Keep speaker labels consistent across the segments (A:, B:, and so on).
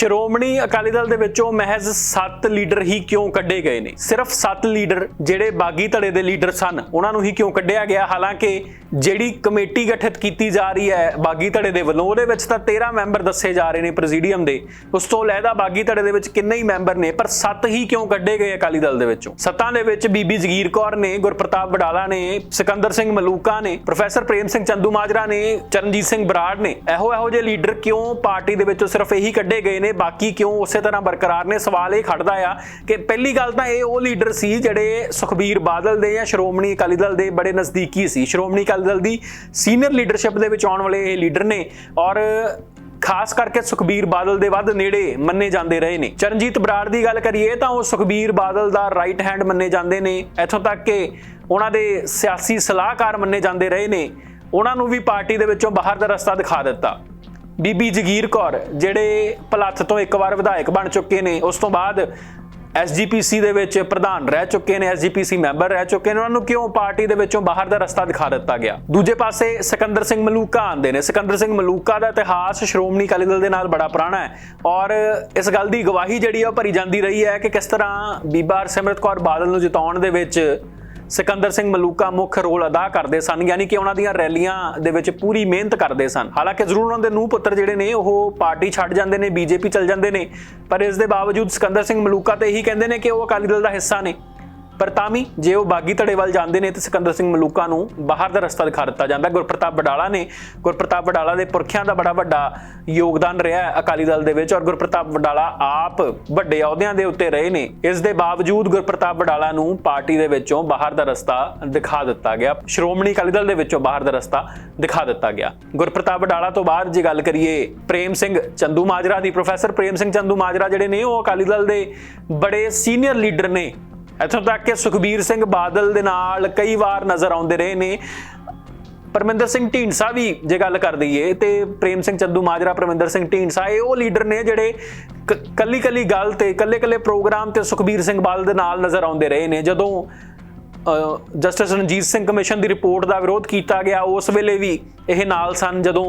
A: ਸ਼੍ਰੋਮਣੀ ਅਕਾਲੀ ਦਲ ਦੇ ਵਿੱਚੋਂ ਮਹਿਜ਼ 7 ਲੀਡਰ ਹੀ ਕਿਉਂ ਕੱਢੇ ਗਏ ਨੇ? ਸਿਰਫ 7 ਲੀਡਰ ਜਿਹੜੇ ਬਾਗੀ ਧੜੇ ਦੇ ਲੀਡਰ ਸਨ, ਉਹਨਾਂ ਨੂੰ ਹੀ ਕਿਉਂ ਕੱਢਿਆ ਗਿਆ? ਹਾਲਾਂਕਿ ਜਿਹੜੀ ਕਮੇਟੀ ਗਠਿਤ ਕੀਤੀ ਜਾ ਰਹੀ ਹੈ ਬਾਗੀ ਧੜੇ ਦੇ ਵੱਲੋਂ, ਉਹਦੇ ਵਿੱਚ ਤਾਂ 13 ਮੈਂਬਰ ਦੱਸੇ ਜਾ ਰਹੇ ਨੇ ਪ੍ਰੈਜ਼ੀਡੀਅਮ ਦੇ। ਉਸ ਤੋਂ ਲੈਦਾ ਬਾਗੀ ਧੜੇ ਦੇ ਵਿੱਚ ਕਿੰਨੇ ਹੀ ਮੈਂਬਰ ਨੇ, ਪਰ 7 ਹੀ ਕਿਉਂ ਕੱਢੇ ਗਏ ਅਕਾਲੀ ਦਲ ਦੇ ਵਿੱਚੋਂ? ਸੱਤਾਂ ਦੇ ਵਿੱਚ ਬੀਬੀ ਜਗੀਰ ਕੌਰ ਨੇ, ਗੁਰਪ੍ਰਤਾਪ ਵਡਾਲਾ ਨੇ, ਸਿਕੰਦਰ ਸਿੰਘ ਮਲੂਕਾ ਨੇ, ਪ੍ਰੋਫੈਸਰ ਪ੍ਰੇਮ ਸਿੰਘ ਚੰਦੂ ਮਾਜਰਾ ਨੇ, ਚਰਨਜੀਤ ਸਿੰਘ ਬਰਾੜ ਨੇ। ਇਹੋ ਇਹੋ ਜਿਹੇ ਲੀਡਰ ਕਿਉਂ ਪਾਰਟੀ ਦੇ ਵਿੱਚੋਂ ਸਿਰਫ ਇਹੀ ਕੱਢੇ ਗਏ ਨੇ? ਬਾਕੀ ਕਿਉਂ ਉਸੇ ਤਰ੍ਹਾਂ ਬਰਕਰਾਰ ਨੇ? ਸਵਾਲ ਇਹ ਖੜਦਾ ਆ ਕਿ ਪਹਿਲੀ ਗੱਲ ਤਾਂ ਇਹ ਉਹ ਲੀਡਰ ਸੀ ਜਿਹੜੇ ਸੁਖਬੀਰ ਬਾਦਲ ਦੇ ਜਾਂ ਸ਼੍ਰੋਮਣੀ ਅਕਾਲੀ ਦਲ ਦੇ ਬੜੇ ਨਜ਼ਦੀਕੀ ਸੀ। ਸ਼੍ਰੋਮਣੀ ਅਕਾਲੀ ਦਲ ਦੀ ਸੀਨੀਅਰ ਲੀਡਰਸ਼ਿਪ ਦੇ ਵਿੱਚ ਆਉਣ ਵਾਲੇ ਇਹ ਲੀਡਰ ਨੇ ਔਰ ਖਾਸ ਕਰਕੇ ਸੁਖਬੀਰ ਬਾਦਲ ਦੇ ਵੱਧ ਨੇੜੇ ਮੰਨੇ ਜਾਂਦੇ ਰਹੇ ਨੇ। ਚਰਨਜੀਤ ਬਰਾੜ ਦੀ ਗੱਲ ਕਰੀਏ ਤਾਂ ਉਹ ਸੁਖਬੀਰ ਬਾਦਲ ਦਾ ਰਾਈਟ ਹੈਂਡ ਮੰਨੇ ਜਾਂਦੇ ਨੇ। ਇੱਥੋਂ ਤੱਕ ਕਿ ਉਹਨਾਂ ਦੇ ਸਿਆਸੀ ਸਲਾਹਕਾਰ ਮੰਨੇ ਜਾਂਦੇ ਰਹੇ ਨੇ। ਉਹਨਾਂ ਨੂੰ ਵੀ ਪਾਰਟੀ ਦੇ ਵਿੱਚੋਂ ਬਾਹਰ ਦਾ ਰਸਤਾ ਦਿਖਾ ਦਿੱਤਾ। ਬੀਬੀ ਜਗੀਰ ਕੌਰ, ਜਿਹੜੇ ਭਲੱਥ ਤੋਂ ਇੱਕ ਵਾਰ ਵਿਧਾਇਕ ਬਣ ਚੁੱਕੇ ਨੇ, ਉਸ ਤੋਂ ਬਾਅਦ ਐਸਜੀਪੀਸੀ ਦੇ ਵਿੱਚ ਪ੍ਰਧਾਨ ਰਹਿ ਚੁੱਕੇ ਨੇ ਐਸਜੀਪੀਸੀ ਮੈਂਬਰ ਰਹਿ ਚੁੱਕੇ ਨੇ, ਉਹਨਾਂ ਨੂੰ ਕਿਉਂ ਪਾਰਟੀ ਦੇ ਵਿੱਚੋਂ ਬਾਹਰ ਦਾ ਰਸਤਾ ਦਿਖਾ ਦਿੱਤਾ ਗਿਆ? ਦੂਜੇ ਪਾਸੇ ਸਿਕੰਦਰ ਸਿੰਘ ਮਲੂਕਾ ਆਂਦੇ ਨੇ। ਸਿਕੰਦਰ ਸਿੰਘ ਮਲੂਕਾ ਦਾ ਇਤਿਹਾਸ ਸ਼੍ਰੋਮਣੀ ਅਕਾਲੀ ਦਲ ਦੇ ਨਾਲ ਬੜਾ ਪੁਰਾਣਾ ਹੈ ਔਰ ਇਸ ਗੱਲ ਦੀ ਗਵਾਹੀ ਜਿਹੜੀ ਆ ਉਹ ਭਰੀ ਜਾਂਦੀ ਰਹੀ ਹੈ ਕਿ ਕਿਸ ਤਰ੍ਹਾਂ ਬੀਬਾ ਸਿਮਰਤ ਕੌਰ ਬਾਦਲ ਨੂੰ ਜਿਤਾਉਣ ਦੇ ਵਿੱਚ ਸਿਕੰਦਰ ਸਿੰਘ ਮਲੂਕਾ ਮੁੱਖ ਰੋਲ ਅਦਾ ਕਰਦੇ ਸਨ, ਯਾਨੀ ਕਿ ਉਹਨਾਂ ਦੀਆਂ ਰੈਲੀਆਂ ਦੇ ਵਿੱਚ ਪੂਰੀ ਮਿਹਨਤ ਕਰਦੇ ਸਨ। ਹਾਲਾਂਕਿ ਜ਼ਰੂਰ ਉਹਨਾਂ ਦੇ ਨੂੰਹ ਪੁੱਤਰ ਜਿਹੜੇ ਨੇ, ਉਹ ਪਾਰਟੀ ਛੱਡ ਜਾਂਦੇ ਨੇ, ਬੀਜੇਪੀ ਚਲ ਜਾਂਦੇ ਨੇ, ਪਰ ਇਸ ਦੇ ਬਾਵਜੂਦ ਸਿਕੰਦਰ ਸਿੰਘ ਮਲੂਕਾ ਤੇ ਇਹੀ ਕਹਿੰਦੇ ਨੇ ਕਿ ਉਹ ਅਕਾਲੀ ਦਲ ਦਾ ਹਿੱਸਾ ਨੇ। ਪਰ ਤਾਂ ਵੀ ਜੇ ਉਹ ਬਾਗੀ ਧੜੇ ਵੱਲ ਜਾਂਦੇ ਨੇ ਤੇ ਸਿਕੰਦਰ ਸਿੰਘ ਮਲੂਕਾ ਨੂੰ ਬਾਹਰ ਦਾ ਰਸਤਾ ਦਿਖਾ ਦਿੱਤਾ ਜਾਂਦਾ। ਗੁਰਪ੍ਰਤਾਪ ਬਡਾਲਾ ਨੇ ਗੁਰਪ੍ਰਤਾਪ ਬਡਾਲਾ ਦੇ ਪੁਰਖਿਆਂ ਦਾ ਬੜਾ ਵੱਡਾ ਯੋਗਦਾਨ ਰਿਹਾ ਹੈ ਅਕਾਲੀ ਦਲ ਦੇ ਵਿੱਚ ਔਰ ਗੁਰਪ੍ਰਤਾਪ ਬਡਾਲਾ ਆਪ ਵੱਡੇ ਅਹੁਦਿਆਂ ਦੇ ਉੱਤੇ ਰਹੇ ਨੇ। ਇਸ ਦੇ ਬਾਵਜੂਦ ਗੁਰਪ੍ਰਤਾਪ ਬਡਾਲਾ ਨੂੰ ਪਾਰਟੀ ਦੇ ਵਿੱਚੋਂ ਬਾਹਰ ਦਾ ਰਸਤਾ ਦਿਖਾ ਦਿੱਤਾ ਗਿਆ। ਸ਼੍ਰੋਮਣੀ ਅਕਾਲੀ ਦਲ ਦੇ ਵਿੱਚੋਂ ਬਾਹਰ ਦਾ ਰਸਤਾ ਦਿਖਾ ਦਿੱਤਾ ਗਿਆ। ਗੁਰਪ੍ਰਤਾਪ ਬਡਾਲਾ ਤੋਂ ਬਾਅਦ ਜੇ ਗੱਲ ਕਰੀਏ ਪ੍ਰੇਮ ਸਿੰਘ ਚੰਦੂ ਮਾਜਰਾ ਦੀ। ਪ੍ਰੋਫੈਸਰ ਪ੍ਰੇਮ ਸਿੰਘ ਚੰਦੂ ਮਾਜਰਾ ਜਿਹੜੇ ਨੇ ਉਹ ਅਕਾਲੀ ਦਲ ਦੇ ਬੜੇ ਸੀਨੀਅਰ ਲੀਡਰ ਨੇ। ਇੱਥੋਂ ਤੱਕ ਕਿ ਸੁਖਬੀਰ ਸਿੰਘ ਬਾਦਲ ਦੇ ਨਾਲ ਕਈ ਵਾਰ ਨਜ਼ਰ ਆਉਂਦੇ ਰਹੇ ਨੇ। ਪਰਮਿੰਦਰ ਸਿੰਘ ਢੀਂਡਸਾ ਵੀ ਜੇ ਗੱਲ ਕਰ ਦਈਏ ਤੇ ਪ੍ਰੇਮ ਸਿੰਘ ਚੰਦੂ, ਮਾਜਰਾ ਪਰਮਿੰਦਰ ਸਿੰਘ ਢੀਂਡਸਾ, ਇਹ ਉਹ ਲੀਡਰ ਨੇ ਜਿਹੜੇ ਕੱਲੀ ਕੱਲੀ ਗੱਲ ਤੇ ਕੱਲੇ ਕੱਲੇ ਪ੍ਰੋਗਰਾਮ ਤੇ ਸੁਖਬੀਰ ਸਿੰਘ ਬਾਦਲ ਦੇ ਨਾਲ ਨਜ਼ਰ ਆਉਂਦੇ ਰਹੇ ਨੇ। ਜਦੋਂ ਜਸਟਿਸ ਰਣਜੀਤ ਸਿੰਘ ਕਮਿਸ਼ਨ ਦੀ ਰਿਪੋਰਟ ਦਾ ਵਿਰੋਧ ਕੀਤਾ ਗਿਆ, ਉਸ ਵੇਲੇ ਵੀ ਇਹ ਨਾਲ ਸਨ ਜਦੋਂ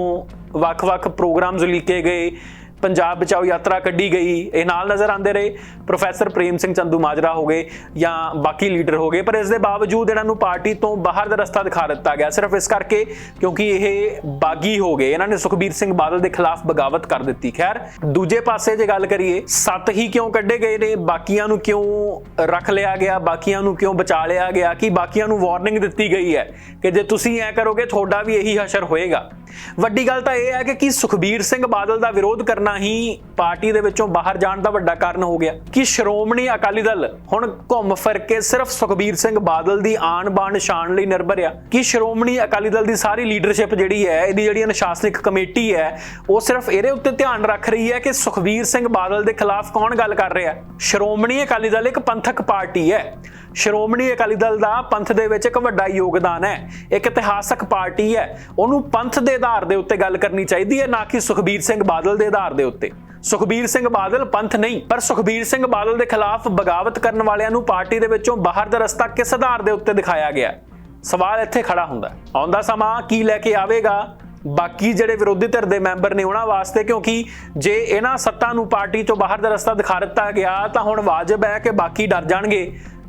A: ਵੱਖ-ਵੱਖ ਪ੍ਰੋਗਰਾਮਸ ਲਿਖੇ ਗਏ। ਪੰਜਾਬ ਬਚਾਓ ਯਾਤਰਾ ਕੱਢੀ ਗਈ। ਇਹ ਨਾਲ ਨਜ਼ਰ ਆਉਂਦੇ ਰਹੇ। ਪ੍ਰੋਫੈਸਰ ਪ੍ਰੇਮ ਸਿੰਘ ਚੰਦੂ ਮਾਜਰਾ ਹੋ ਗਏ ਜਾਂ ਬਾਕੀ ਲੀਡਰ ਹੋ ਗਏ। ਪਰ ਇਸ ਦੇ ਬਾਵਜੂਦ ਇਹਨਾਂ ਨੂੰ ਪਾਰਟੀ ਤੋਂ ਬਾਹਰ ਦਾ ਰਸਤਾ ਦਿਖਾ ਦਿੱਤਾ ਗਿਆ। ਸਿਰਫ ਇਸ ਕਰਕੇ ਕਿਉਂਕਿ ਇਹ ਬਾਗੀ ਹੋ ਗਏ। ਇਹਨਾਂ ਨੇ ਸੁਖਬੀਰ ਸਿੰਘ ਬਾਦਲ ਦੇ ਖਿਲਾਫ ਬਗਾਵਤ ਕਰ ਦਿੱਤੀ। ਖੈਰ, ਦੂਜੇ ਪਾਸੇ ਜੇ ਗੱਲ ਕਰੀਏ, ਸੱਤ ਹੀ ਕਿਉਂ ਕੱਢੇ ਗਏ ਨੇ? ਬਾਕੀਆਂ ਨੂੰ ਕਿਉਂ ਰੱਖ ਲਿਆ ਗਿਆ? ਬਾਕੀਆਂ ਨੂੰ ਕਿਉਂ ਬਚਾ ਲਿਆ ਗਿਆ? ਕਿ ਬਾਕੀਆਂ ਨੂੰ ਵਾਰਨਿੰਗ ਦਿੱਤੀ ਗਈ ਹੈ? ਕਿ ਜੇ ਤੁਸੀਂ ਐ ਕਰੋਗੇ, ਤੁਹਾਡਾ ਵੀ ਇਹੀ ਹਸ਼ਰ ਹੋਏਗਾ। ਵੱਡੀ ਗੱਲ ਤਾਂ ਇਹ ਹੈ ਕਿ ਕੀ ਸੁਖਬੀਰ ਸਿੰਘ ਬਾਦਲ ਦਾ ਵਿਰੋਧ ਕਰਨਾ ਹੀ ਪਾਰਟੀ ਦੇ ਵਿੱਚੋਂ ਬਾਹਰ ਜਾਣ ਦਾ ਵੱਡਾ ਕਾਰਨ ਹੋ ਗਿਆ। ਕਿ ਸ਼੍ਰੋਮਣੀ ਅਕਾਲੀ ਦਲ ਹੁਣ ਘੁੰਮ ਫਿਰ ਕੇ ਸਿਰਫ ਸੁਖਬੀਰ ਸਿੰਘ ਬਾਦਲ ਦੀ ਆਣ ਬਾਣ ਸ਼ਾਨ ਲਈ ਨਿਰਭਰ ਆ? ਕਿ ਸ਼੍ਰੋਮਣੀ ਅਕਾਲੀ ਦਲ ਦੀ ਸਾਰੀ ਲੀਡਰਸ਼ਿਪ ਜਿਹੜੀ ਹੈ, ਇਹਦੀ ਜਿਹੜੀ ਅਨੁਸ਼ਾਸਨਿਕ ਕਮੇਟੀ ਹੈ, ਉਹ ਸਿਰਫ ਇਹਦੇ ਉੱਤੇ ਧਿਆਨ ਰੱਖ ਰਹੀ ਹੈ ਕਿ ਸੁਖਬੀਰ ਸਿੰਘ ਬਾਦਲ ਦੇ ਖਿਲਾਫ ਕੌਣ ਗੱਲ ਕਰ ਰਿਹਾ? ਸ਼੍ਰੋਮਣੀ ਅਕਾਲੀ ਦਲ ਇੱਕ ਪੰਥਕ ਪਾਰਟੀ ਹੈ। ਸ਼੍ਰੋਮਣੀ ਅਕਾਲੀ ਦਲ ਦਾ ਪੰਥ ਦੇ ਵਿੱਚ ਇੱਕ ਵੱਡਾ ਯੋਗਦਾਨ ਹੈ, ਇੱਕ ਇਤਿਹਾਸਕ ਪਾਰਟੀ ਹੈ। ਉਹਨੂੰ ਪੰਥ ਦੇ ਆਧਾਰ ਦੇ ਉੱਤੇ ਗੱਲ ਕਰਨੀ ਚਾਹੀਦੀ ਹੈ, ਨਾ ਕਿ ਸੁਖਬੀਰ ਸਿੰਘ ਬਾਦਲ ਦੇ ਆਧਾਰ ਦੇ ਉੱਤੇ। ਸੁਖਬੀਰ ਸਿੰਘ ਬਾਦਲ ਪੰਥ ਨਹੀਂ, ਪਰ ਸੁਖਬੀਰ ਸਿੰਘ ਬਾਦਲ ਦੇ ਖਿਲਾਫ ਬਗਾਵਤ ਕਰਨ ਵਾਲਿਆਂ ਨੂੰ ਪਾਰਟੀ ਦੇ ਵਿੱਚੋਂ ਬਾਹਰ ਦਾ ਰਸਤਾ ਕਿਸ ਆਧਾਰ ਦੇ ਉੱਤੇ ਦਿਖਾਇਆ ਗਿਆ ਸਵਾਲ ਇੱਥੇ ਖੜਾ ਹੁੰਦਾ ਆਉਂਦਾ ਸਮਾਂ ਕੀ ਲੈ ਕੇ ਆਵੇਗਾ? ਬਾਕੀ ਜਿਹੜੇ ਵਿਰੋਧੀ ਧਿਰ ਦੇ ਮੈਂਬਰ ਨੇ ਉਹਨਾਂ ਵਾਸਤੇ, ਕਿਉਂਕਿ ਜੇ ਇਹਨਾਂ ਸੱਤਾ ਨੂੰ ਪਾਰਟੀ ਤੋਂ ਬਾਹਰ ਦਾ ਰਸਤਾ ਦਿਖਾ ਦਿੱਤਾ ਗਿਆ, ਤਾਂ ਹੁਣ ਵਾਜਬ ਹੈ ਕਿ ਬਾਕੀ ਡਰ ਜਾਣਗੇ।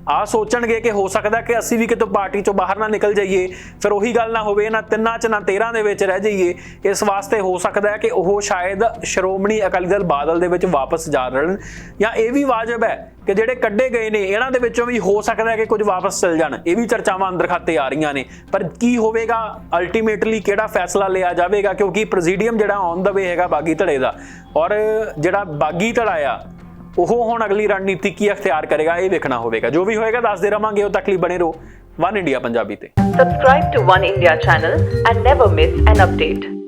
A: ਆ ਸੋਚਣਗੇ ਕਿ ਹੋ ਸਕਦਾ ਕਿ ਅਸੀਂ ਵੀ ਕਿਤੋਂ ਪਾਰਟੀ ਚੋਂ ਬਾਹਰ ਨਾ ਨਿਕਲ ਜਾਈਏ, ਫਿਰ ਉਹੀ ਗੱਲ ਨਾ ਹੋਵੇ, ਨਾ ਤਿੰਨਾਂ ਚ ਨਾ 13 ਦੇ ਵਿੱਚ ਰਹਿ ਜਾਈਏ, ਇਸ ਵਾਸਤੇ ਹੋ ਸਕਦਾ ਹੈ ਕਿ ਉਹ ਸ਼ਾਇਦ ਸ਼੍ਰੋਮਣੀ ਅਕਾਲੀ ਦਲ ਬਾਦਲ ਦੇ ਵਿੱਚ ਵਾਪਸ ਜਾ ਰਣ ਜਾਂ ਇਹ ਵੀ ਵਾਜਬ ਹੈ ਕਿ ਜਿਹੜੇ ਕੱਢੇ ਗਏ ਨੇ, ਇਹਨਾਂ ਦੇ ਵਿੱਚੋਂ ਵੀ ਹੋ ਸਕਦਾ ਹੈ ਕਿ ਕੁਝ ਵਾਪਸ ਚਲ ਜਾਣ। ਇਹ ਵੀ ਚਰਚਾਵਾਂ ਅੰਦਰ ਖਾਤੇ ਆ ਰਹੀਆਂ ਨੇ। ਪਰ ਕੀ ਹੋਵੇਗਾ? ਅਲਟੀਮੇਟਲੀ ਕਿਹੜਾ ਫੈਸਲਾ ਲਿਆ ਜਾਵੇਗਾ? ਕਿਉਂਕਿ ਪ੍ਰੈਜ਼ੀਡੀਅਮ ਜਿਹੜਾ ਔਨ ਦਾ ਵੇ ਹੈਗਾ ਬਾਗੀ ਧੜੇ ਦਾ। ਔਰ ਜਿਹੜਾ ਬਾਗੀ ਧੜਾ ਆ ਉਹ ਹੁਣ ਅਗਲੀ ਰਣਨੀਤੀ ਕੀ ਅਖਤਿਆਰ ਕਰੇਗਾ, ਇਹ ਵੇਖਣਾ ਹੋਵੇਗਾ। ਜੋ ਵੀ ਹੋਏਗਾ, ਦੱਸਦੇ ਰਵਾਂਗੇ, ਉਹ ਤੱਕ ਲਈ ਬਣੇ ਰਹੋ। ਵਨ ਇੰਡੀਆ ਪੰਜਾਬੀ ਤੇ।
B: Subscribe to One India channel and never miss an update.